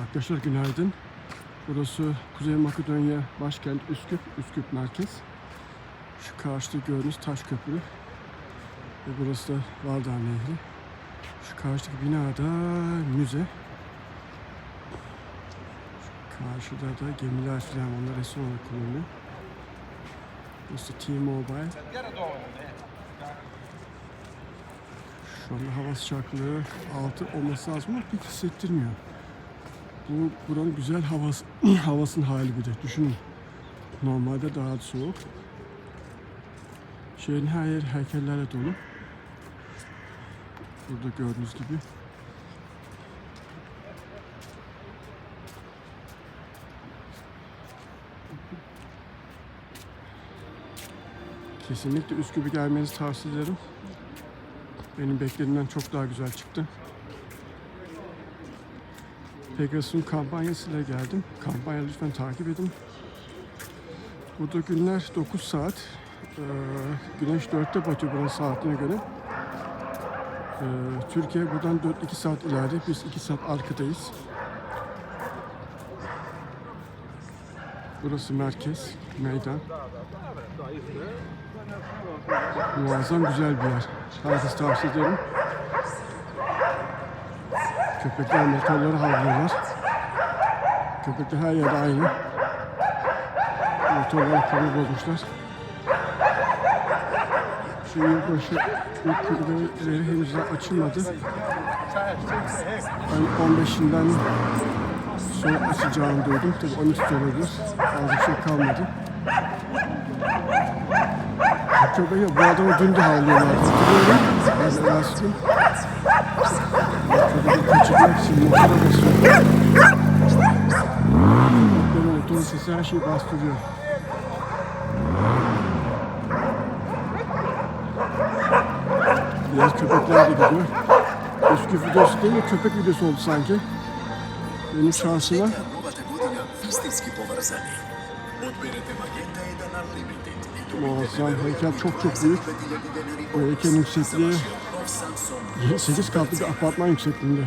Arkadaşlar günaydın. Burası Kuzey Makedonya başkent Üsküp, Üsküp merkez. Şu karşıda gördüğünüz taş köprü. Ve burası da Vardar Nehri. Şu karşıdaki binada müze. Şu karşıda da gemiler falan onlar resim olarak kullanılıyor. Burası T-Mobile. Şu anda hava sıcaklığı 6 olması lazım ama pek hissettirmiyor. Bu buranın güzel havası, havasının hali bir de. Düşünün. Normalde daha soğuk. Şehrin her yer heykellerle dolu. Burada gördüğünüz gibi. Kesinlikle Üsküp'e gelmenizi tavsiye ederim. Benim beklediğimden çok daha güzel çıktı. Pegasus'un kampanyasıyla geldim. Kampanya lütfen takip edin. Burada günler 9 saat. Güneş 4'te batıyor buranın saatine göre. Türkiye buradan 4-2 saat ileride. Biz 2 saat arkadayız. Burası merkez, meydan. Muazzam güzel bir yer. Herkes tavsiye ederim. Köpekler motorları havlıyorlar. Köpekler her yerde aynı. Motorları kabul bozmuşlar. Şu yılbaşı ilk kulübeleri henüz açılmadı. Ben 15'inden sonra açacağını duydum. Tabii 12 olabilir. Fazla bir şey kalmadı. Bu köpeği bu adamı dün de havlıyorlardı. Ben de Çocuğu kaçırmak için motora Biraz köpekler de gidiyor. Eski videosu değil de köpek videosu oldu sanki. Benim şansıma. Muazzam heykel çok çok büyük. O yüksekliği 8 katlı bir apartman yüksekliğinde.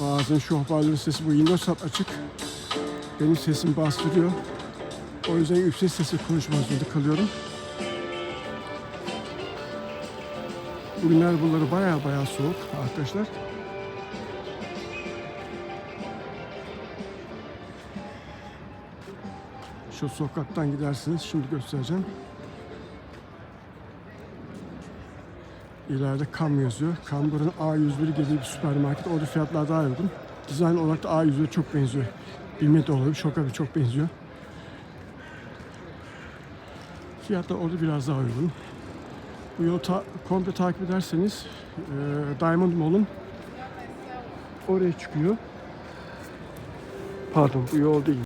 Bazen şu hoparlörün sesi bu 24 saat açık. Benim sesim bastırıyor. O yüzden yüksek sesle konuşmak zorunda kalıyorum. Bugünler buraları baya baya soğuk arkadaşlar. Şu sokaktan gidersiniz. Şimdi göstereceğim. İleride KAM yazıyor. KAM buranın A101 gibi bir süpermarket. Orada fiyatlar daha uygun. Dizayn olarak da A101'e çok benziyor. Bilme de olabilir. Şoka bir çok benziyor. Fiyatlar orada biraz daha uygun. Bu yolu ta- komple takip ederseniz e, Diamond Mall'un oraya çıkıyor. Pardon bu yol değil.